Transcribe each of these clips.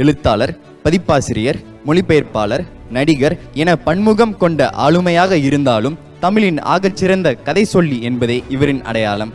எழுத்தாளர் பதிப்பாசிரியர் மொழிபெயர்ப்பாளர் நடிகர் என பன்முகம் கொண்ட ஆளுமையாக இருந்தாலும் தமிழின் ஆகச்சிறந்த கதை சொல்லி என்பதே இவரின் அடையாளம்.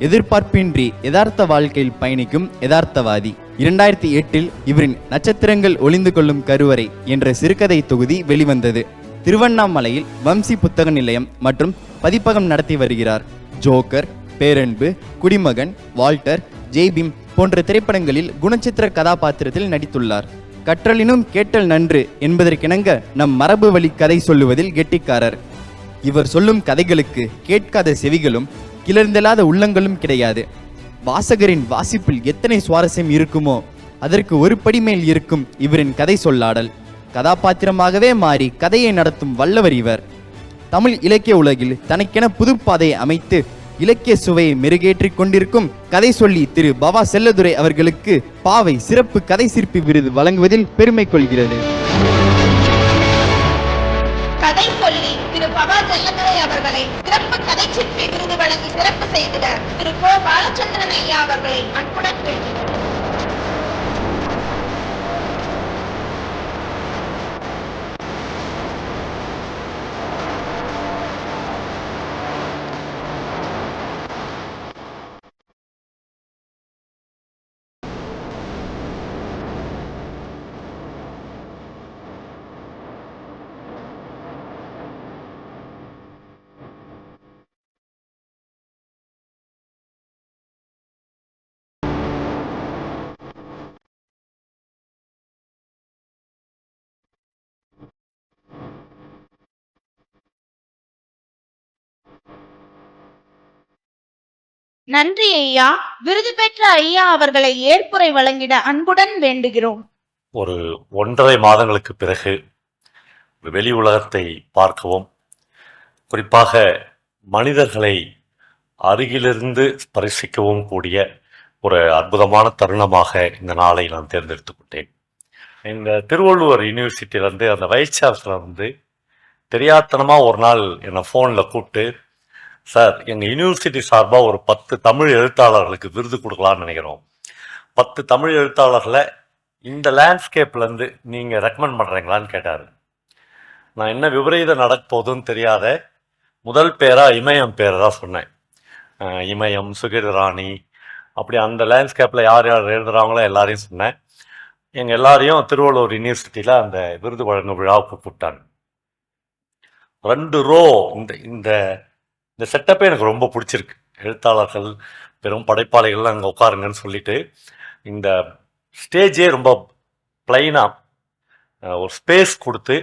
எதிர்பார்ப்பின்றி யதார்த்த வாழ்க்கையில் பயணிக்கும் யதார்த்தவாதி. இரண்டாயிரத்தி எட்டில் இவரின் நட்சத்திரங்கள் ஒளிந்து கொள்ளும் கருவறை என்ற சிறுகதை தொகுதி வெளிவந்தது. திருவண்ணாமலையில் வம்சி புத்தக நிலையம் மற்றும் பதிப்பகம் நடத்தி வருகிறார். ஜோக்கர் பேரன்பு குடிமகன் வால்டர் ஜெய்பீம் போன்ற திரைப்படங்களில் குணச்சித்திர கதாபாத்திரத்தில் நடித்துள்ளார். கற்றலினும் கேட்டல் நன்று என்பதற்கிணங்க நம் மரபு வழி கதை சொல்லுவதில் கெட்டிக்காரர். இவர் சொல்லும் கதைகளுக்கு கேட்காத செவிகளும் கிளர்ந்தெல்லாத உள்ளங்களும் கிடையாது. வாசகரின் வாசிப்பில் எத்தனை சுவாரஸ்யம் இருக்குமோ அதற்கு ஒரு படி மேல் இருக்கும் இவரின் கதை சொல்லாடல். கதாபாத்திரமாகவே மாறி கதையை நடத்தும் வல்லவர் இவர். தமிழ் இலக்கிய உலகில் தனக்கென புதுப்பாதையை அமைத்து இலக்கிய சுவையை மெருகேற்றிக் கொண்டிருக்கும் கதை சொல்லி திரு பவா செல்லதுரை அவர்களுக்கு பாவை சிறப்பு கதை சிற்பி விருது வழங்குவதில் பெருமை கொள்கிறது. கதை சொல்லி திரு பவா செல்லதுரை அவர்களை சிறப்பு கதை சிற்பி விருது வழங்கி சிறப்பு செய்திட திரு கோ பாலச்சந்திரன் ஐயா அவர்களை அன்புடன் நன்றி ஐயா. விருது பெற்ற ஐயா அவர்களை ஏற்புரை வழங்கிட அன்புடன் வேண்டுகிறோம். ஒரு ஒன்றரை மாதங்களுக்கு பிறகு வெளி உலகத்தை பார்க்கவும் குறிப்பாக மனிதர்களை அருகிலிருந்து ஸ்பரிசிக்கவும் கூடிய ஒரு அற்புதமான தருணமாக இந்த நாளை நான் தேர்ந்தெடுத்துக் கொண்டேன். இந்த திருவள்ளுவர் யூனிவர்சிட்டியிலேருந்து அந்த வைஸ் சான்சலர் வந்து தெரியாத்தனமாக ஒரு நாள் என்னை ஃபோனில் கூப்பிட்டு சார் எங்கள் யூனிவர்சிட்டி சார்பாக ஒரு பத்து தமிழ் எழுத்தாளர்களுக்கு விருது கொடுக்கலான்னு நினைக்கிறோம். பத்து தமிழ் எழுத்தாளர்களை இந்த லேண்ட்ஸ்கேப்லேருந்து நீங்கள் ரெக்கமெண்ட் பண்ணுறீங்களான்னு கேட்டார். நான் என்ன விபரீதம் நடக்க போகுதுன்னு தெரியாத முதல் பேராக இமயம் பேரை தான் சொன்னேன். இமயம் சுகிர்ராணி அப்படி அந்த லேண்ட்ஸ்கேப்பில் யார் யார் எழுதுகிறாங்களோ எல்லாரையும் சொன்னேன். எங்கள் எல்லாரையும் திருவள்ளூர் யூனிவர்சிட்டியில் அந்த விருது வழங்கும் விழாவுக்கு கூப்பிட்டாங்க. ரெண்டு ரோ இந்த இந்த இந்த செட்டப்பே எனக்கு ரொம்ப பிடிச்சிருக்கு. எழுத்தாளர்கள் பெரும் படைப்பாளிகள்லாம் அங்கே உட்காருங்கன்னு சொல்லிட்டு இந்த ஸ்டேஜே ரொம்ப பிளைனாக ஒரு ஸ்பேஸ் கொடுத்து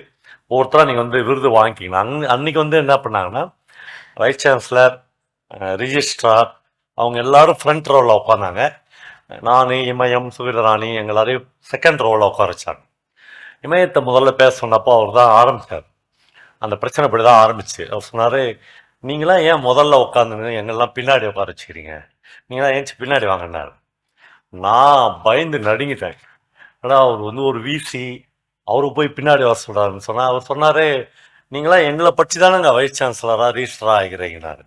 ஒவ்வொருத்தராக நீங்கள் வந்து விருது வாங்கிக்கணும் அங் அன்றைக்கி வந்து என்ன பண்ணாங்கன்னா வைஸ் சான்சலர் ரிஜிஸ்ட்ரார் அவங்க எல்லாரும் ஃப்ரண்ட் ரோவில் உட்காந்தாங்க. நான் இமயம் சுவீரராணி எங்கள் எல்லாரையும் செகண்ட் ரோவில் உட்கார வச்சாங்க. இமயத்தை முதல்ல பேச சொன்னப்போ அவர் தான் ஆரம்பித்தார் அந்த பிரச்சனை இப்படி தான் ஆரம்பிச்சு. அவர் சொன்னார் நீங்களாம் ஏன் முதல்ல உட்காந்துன்னு எங்கெல்லாம் பின்னாடி உட்கார வச்சுக்கிறீங்க? நீங்களாம் ஏன்ச்சு பின்னாடி வாங்கினார்? நான் பயந்து நடுங்கிட்டேன். ஆனால் அவர் வந்து ஒரு வீசி அவரு போய் பின்னாடி வர சொல்கிறாருன்னு சொன்னால் அவர் சொன்னார் நீங்களாம் எங்களை பற்றி தானேங்க வைஸ் சான்சலராக ரிஜிஸ்டராக ஆகிறீங்கனாரு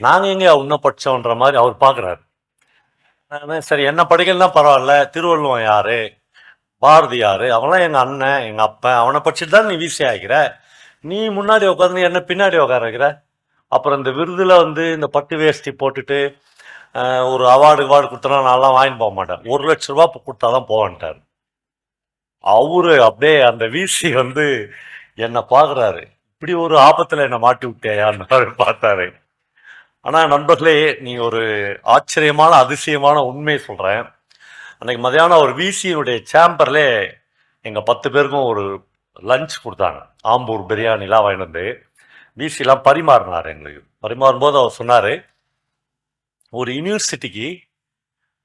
நாங்கள் எங்கே உன்ன படித்தோன்ற மாதிரி அவர் பார்க்குறாரு நான் சரி என்ன படிக்கலன்னா பரவாயில்ல திருவள்ளுவன் யார்? பாரதி யார்? அவன்லாம் எங்கள் அண்ணன் எங்கள் அப்பன் அவனை படிச்சுட்டு தான் நீ வீசி ஆகிற? நீ முன்னாடி உட்காந்து என்ன பின்னாடி உட்கார வைக்கிற? அப்புறம் இந்த விருதில் வந்து இந்த பட்டு வேஷ்டி போட்டுட்டு ஒரு அவார்டு அவார்டு கொடுத்தனா நான்லாம் வாங்கிட்டு போக மாட்டேன். ஒரு லட்ச ரூபா கொடுத்தா தான் போவேன்ட்டார் அவரு அப்படியே அந்த வீசி வந்து என்னை பார்க்குறாரு இப்படி ஒரு ஆபத்தில் என்னை மாட்டி விட்டேயான்னு பார்த்தாரு. ஆனால் நண்பர்களே நீங்கள் ஒரு ஆச்சரியமான அதிசயமான உண்மையை சொல்கிறேன் அன்னைக்கு மதியானம் ஒரு விசியினுடைய சேம்பர்லே எங்கள் பத்து பேருக்கும் ஒரு லஞ்ச் கொடுத்தாங்க. ஆம்பூர் பிரியாணிலாம் வாங்கிட்டு வந்து பிசிலாம் பரிமாறினார் எங்களுக்கு பரிமாறும்போது அவர் சொன்னார் ஒரு யூனிவர்சிட்டிக்கு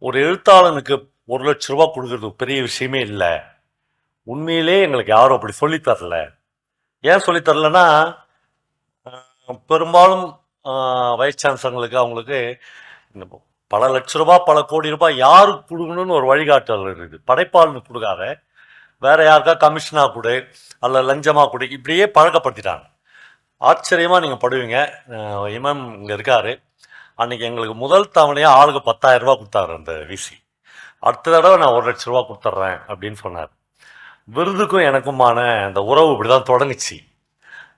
ஒரு எழுத்தாளனுக்கு ஒரு லட்ச ரூபா கொடுக்கறது பெரிய விஷயமே இல்லை. உண்மையிலே எங்களுக்கு யாரும் அப்படி சொல்லித்தரல ஏன் சொல்லித்தரலன்னா பெரும்பாலும் வைஸ் சான்சலர்களுக்கு அவங்களுக்கு பல லட்ச ரூபாய் பல கோடி ரூபாய் யாருக்கு கொடுக்கணும்னு ஒரு வழிகாட்டல் இருக்குது. படைப்பாளனுக்கு கொடுக்காத வேற யாருக்கா கமிஷனாக கொடு அல்ல லஞ்சமாக கொடு இப்படியே பழக்கப்படுத்திட்டாங்க. ஆச்சரியமாக நீங்கள் படுவீங்க. அஹ் இமாம் இங்க இருக்காரு. அன்னைக்கு எங்களுக்கு முதல் தவணையாக ஆளுக்கு பத்தாயிரம் ரூபா கொடுத்தாரு அந்த விசி. அடுத்த தடவை நான் ஒரு லட்ச ரூபா கொடுத்துட்றேன் அப்படின்னு சொன்னார். விருதுக்கும் எனக்குமான அந்த உறவு இப்படி தான் தொடங்குச்சு.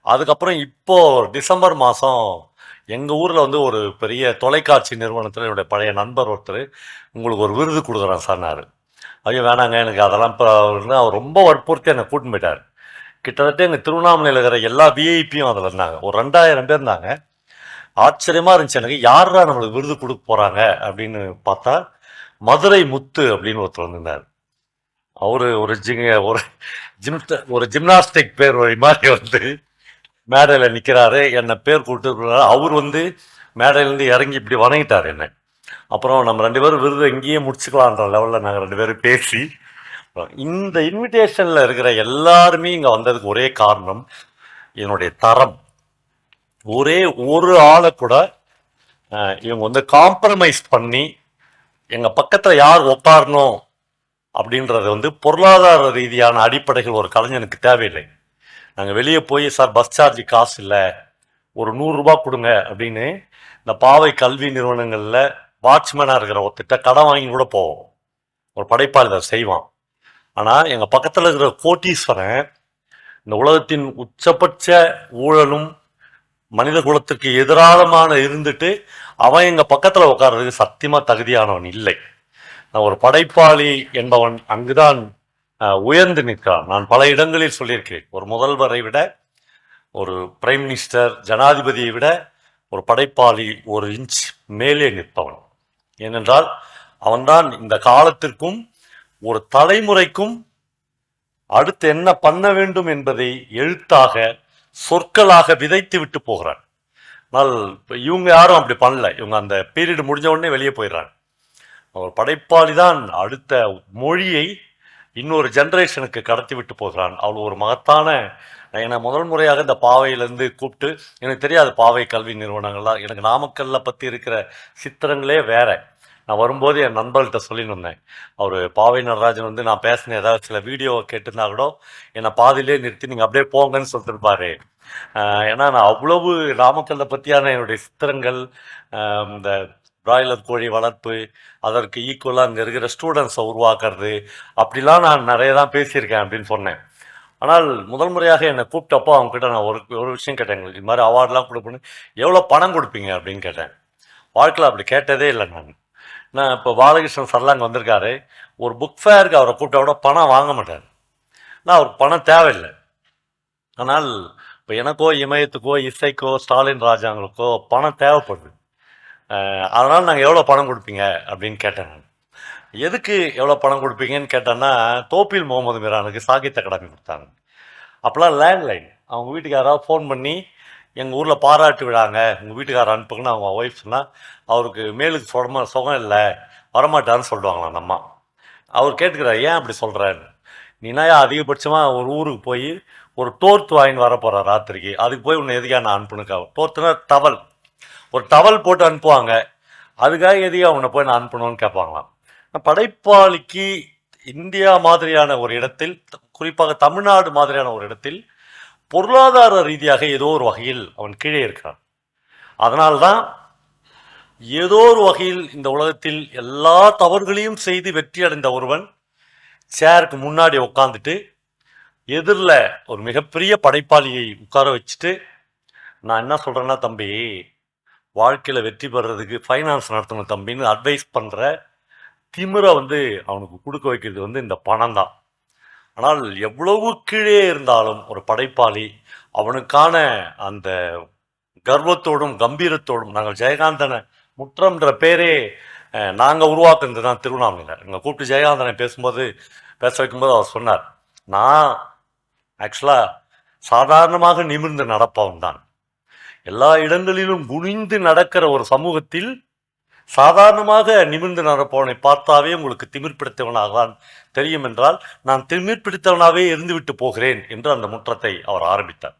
அதுக்கப்புறம் இப்போ டிசம்பர் மாதம் எங்கள் ஊரில் வந்து ஒரு பெரிய தொலைக்காட்சி நிறுவனத்தில் என்னுடைய பழைய நண்பர் ஒருத்தர் உங்களுக்கு ஒரு விருது கொடுக்குறேன் சொன்னார் ஐயோ வேணாங்க எனக்கு அதெல்லாம் இப்போ அவர் ரொம்ப வற்புறுத்தி என்னை கூட்டின்னு போயிட்டார். கிட்டத்தட்ட எங்கள் திருவண்ணாமலையில் இருக்கிற எல்லா விஐபியும் அதில் இருந்தாங்க. ஒரு ரெண்டாயிரம் பேர் இருந்தாங்க. ஆச்சரியமாக இருந்துச்சு எனக்கு. யாரா நம்மளுக்கு விருது கொடுக்க போகிறாங்க அப்படின்னு பார்த்தா மதுரை முத்து அப்படின்னு ஒருத்தர் வந்திருந்தார். அவர் ஒரு ஜிங்க ஒரு ஜிம் ஒரு ஜிம்னாஸ்டிக் பேர் வழி மாதிரி வந்து மேடையில் நிற்கிறாரு என்னை பேர் கூப்பிட்டு அவர் வந்து மேடையிலேருந்து இறங்கி இப்படி வணங்கிட்டார் என்னை. அப்புறம் நம்ம ரெண்டு பேரும் விருது இங்கேயே முடிச்சுக்கலான்ற லெவலில் நாங்கள் ரெண்டு பேரும் பேசி இந்த இன்விடேஷனில் இருக்கிற எல்லாருமே இங்கே வந்ததுக்கு ஒரே காரணம் என்னுடைய தரம். ஒரே ஒரு ஆளை கூட இவங்க வந்து காம்ப்ரமைஸ் பண்ணி எங்கள் பக்கத்தில் யார் உட்காரணும் அப்படின்றது வந்து பொருளாதார ரீதியான அடிப்படைகள் ஒரு கலைஞனுக்கு தேவையில்லை. நாங்கள் வெளியே போய் சார் பஸ் சார்ஜ் காசு இல்லை. ஒரு நூறுரூபா கொடுங்க அப்படின்னு இந்த பாவை கல்வி நிறுவனங்களில் வாட்ச்மேனாக இருக்கிற ஒருத்திட்ட கடன் வாங்கி கூட போவோம். ஒரு படைப்பாளர் செய்வான். ஆனால் எங்கள் பக்கத்தில் இருக்கிற கோட்டீஸ்வரன் இந்த உலகத்தின் உச்சபட்ச ஊழலும் மனித குலத்துக்கு எதிராளமான இருந்துட்டு அவன் எங்கள் பக்கத்தில் உட்கார்றதுக்கு சத்தியமாக தகுதியானவன் இல்லை. நான் ஒரு படைப்பாளி என்பவன் அங்குதான் உயர்ந்து நிற்கிறான். நான் பல இடங்களில் சொல்லியிருக்கிறேன். ஒரு முதல்வரை விட ஒரு பிரைம் மினிஸ்டர் ஜனாதிபதியை விட ஒரு படைப்பாளி ஒரு இன்ச் மேலே நிற்பவன். ஏனென்றால் அவன்தான் இந்த காலத்திற்கும் ஒரு தலைமுறைக்கும் அடுத்து என்ன பண்ண வேண்டும் என்பதை எழுத்தாக சொற்களாக விதைத்து விட்டு போகிறான். ஆனால் இவங்க யாரும் அப்படி பண்ணல. இவங்க அந்த பீரியட் முடிஞ்ச உடனே வெளியே போயிடுறாங்க. ஒரு படைப்பாளி தான். அடுத்த மொழியை இன்னொரு ஜென்ரேஷனுக்கு கடத்தி விட்டு போகிறான். அவள் ஒரு மகத்தான என்னை முதல் முறையாக இந்த பாவையிலேருந்து கூப்பிட்டு எனக்கு தெரியாது பாவை கல்வி நிறுவனங்கள்லாம் எனக்கு நாமக்கல்ல பற்றி இருக்கிற சித்திரங்களே வேற. நான் வரும்போது என் நண்பர்கள்ட்ட சொல்லின்னு வந்தேன். அவர் பாவை நடராஜன் வந்து நான் பேசின ஏதாவது சில வீடியோவை கேட்டிருந்தா கூட என்னை பாதியிலே நிறுத்தி நீங்கள் அப்படியே போங்கன்னு சொல்லிட்டுருப்பாரு ஏன்னா நான் அவ்வளவு நாமக்கல்லை பற்றியான என்னுடைய சித்திரங்கள் இந்த பிராய்லர் கோழி வளர்ப்பு அதற்கு ஈக்குவலாக அங்கே இருக்கிற ஸ்டூடெண்ட்ஸை உருவாக்குறது அப்படிலாம் நான் நிறைய தான் பேசியிருக்கேன் அப்படின்னு சொன்னேன். ஆனால் முதல் முறையாக என்னை கூப்பிட்டப்போ அவங்ககிட்ட நான் ஒரு ஒரு விஷயம் கேட்டேன் எங்களுக்கு இது மாதிரி அவார்ட்லாம் கொடுப்பேன்னு எவ்வளோ பணம் கொடுப்பீங்க? அப்படின்னு கேட்டேன். வாழ்க்கையில் அப்படி கேட்டதே இல்லை நான். நான் இப்போ பாலகிருஷ்ணன் சார்லாம் அங்கே வந்திருக்காரு. ஒரு புக் ஃபேருக்கு அவரை கூப்பிட்டா கூட பணம் வாங்க மாட்டார். நான் அவருக்கு பணம் தேவையில்லை. ஆனால் இப்போ எனக்கோ இமயத்துக்கோ இசைக்கோ ஸ்டாலின் ராஜாங்களுக்கோ பணம் தேவைப்படுது. அதனால் நாங்கள் எவ்வளோ பணம் கொடுப்பீங்க? அப்படின்னு கேட்டேன் நான். எதுக்கு எவ்வளோ பணம் கொடுப்பீங்கன்னு கேட்டேன்னா தோப்பில் முகமது மீரானுக்கு சாகித்ய அகாடமி கொடுத்தாங்க. அப்போலாம் லேண்ட்லைன் அவங்க வீட்டுக்கு யாராவது ஃபோன் பண்ணி எங்கள் ஊரில் பாராட்டு விழாங்க. உங்கள் வீட்டுக்காரர் அனுப்புங்கன்னு அவங்க ஒய்ஃப் சொன்னால் அவருக்கு மேலுக்கு சுகமா சுகம் இல்லை வரமாட்டான்னு சொல்லுவாங்களாம் நம்ம அவர் கேட்டுக்கிறார் ஏன் அப்படி சொல்கிறாரு நீனா அதிகபட்சமாக ஒரு ஊருக்கு போய் ஒரு டோர்த்து வாங்கின்னு வர போகிற ராத்திரிக்கு. அதுக்கு போய் உன்னை எதுக்காக நான் அனுப்புனுக்கா? டோர்த்துனா டவல் ஒரு டவல் போட்டு அனுப்புவாங்க. அதுக்காக எதையும் அவனை போய் நான் அனுப்பணும்னு கேட்பாங்களாம். படைப்பாளிக்கு இந்தியா மாதிரியான ஒரு இடத்தில் குறிப்பாக தமிழ்நாடு மாதிரியான ஒரு இடத்தில் பொருளாதார ரீதியாக ஏதோ ஒரு வகையில் அவன் கீழே இருக்கிறான். அதனால்தான் ஏதோ ஒரு வகையில் இந்த உலகத்தில் எல்லா தவறுகளையும் செய்து வெற்றி அடைந்த ஒருவன் சேருக்கு முன்னாடி உட்காந்துட்டு எதிரில் ஒரு மிகப்பெரிய படைப்பாளியை உட்கார வச்சுட்டு நான் என்ன சொல்கிறேன்னா தம்பி வாழ்க்கையில் வெற்றி பெறதுக்கு ஃபைனான்ஸ் நடத்தணும் தம்பின்னு அட்வைஸ் பண்ணுற திமிரை வந்து அவனுக்கு கொடுக்க வைக்கிறது வந்து இந்த பணம் தான் ஆனால் எவ்வளவு கீழே இருந்தாலும் ஒரு படைப்பாளி அவனுக்கான அந்த கர்வத்தோடும் கம்பீரத்தோடும் நாங்கள் ஜெயகாந்தனை முற்றம்ன்ற பேரே நாங்கள் உருவாக்குனது தான் திருவண்ணாமலையில். எங்கள் கூப்பிட்டு ஜெயகாந்தனை பேசும்போது பேச வைக்கும்போது அவர் சொன்னார் நான் ஆக்சுவலாக சாதாரணமாக நிமிர்ந்து நடப்பவன் தான் எல்லா இடங்களிலும் குனிந்து நடக்கிற ஒரு சமூகத்தில் சாதாரணமாக நிமிர்ந்து நடப்பவனை பார்த்தாவே உங்களுக்கு திமிர் பிடித்தவனாகத்தான் தெரியும் என்றால் நான் திமிர் பிடித்தவனாகவே இருந்துவிட்டு போகிறேன் என்று அந்த முற்றத்தை அவர் ஆரம்பித்தார்.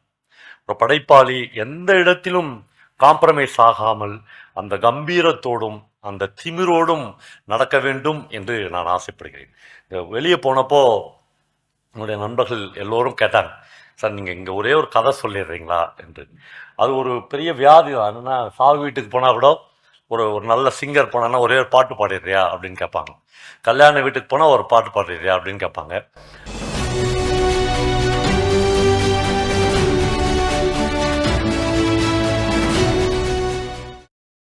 ஒரு படைப்பாளி எந்த இடத்திலும் காம்ப்ரமைஸ் ஆகாமல் அந்த கம்பீரத்தோடும் அந்த திமிரோடும் நடக்க வேண்டும் என்று நான் ஆசைப்படுகிறேன். இந்த வெளியே போனப்போ என்னுடைய நண்பர்கள் எல்லோரும் கேட்டாங்க சார் நீங்கள் இங்கே ஒரே ஒரு கதை சொல்லிடுறீங்களா? என்று. அது ஒரு பெரிய வியாதி தான். என்னென்னா சாவு வீட்டுக்கு போனால் கூட ஒரு ஒரு நல்ல சிங்கர் போனான்னா ஒரே ஒரு பாட்டு பாடிடுறியா அப்படின்னு கேட்பாங்க. கல்யாண வீட்டுக்கு போனால் ஒரு பாட்டு பாடிடுறியா அப்படின்னு கேட்பாங்க.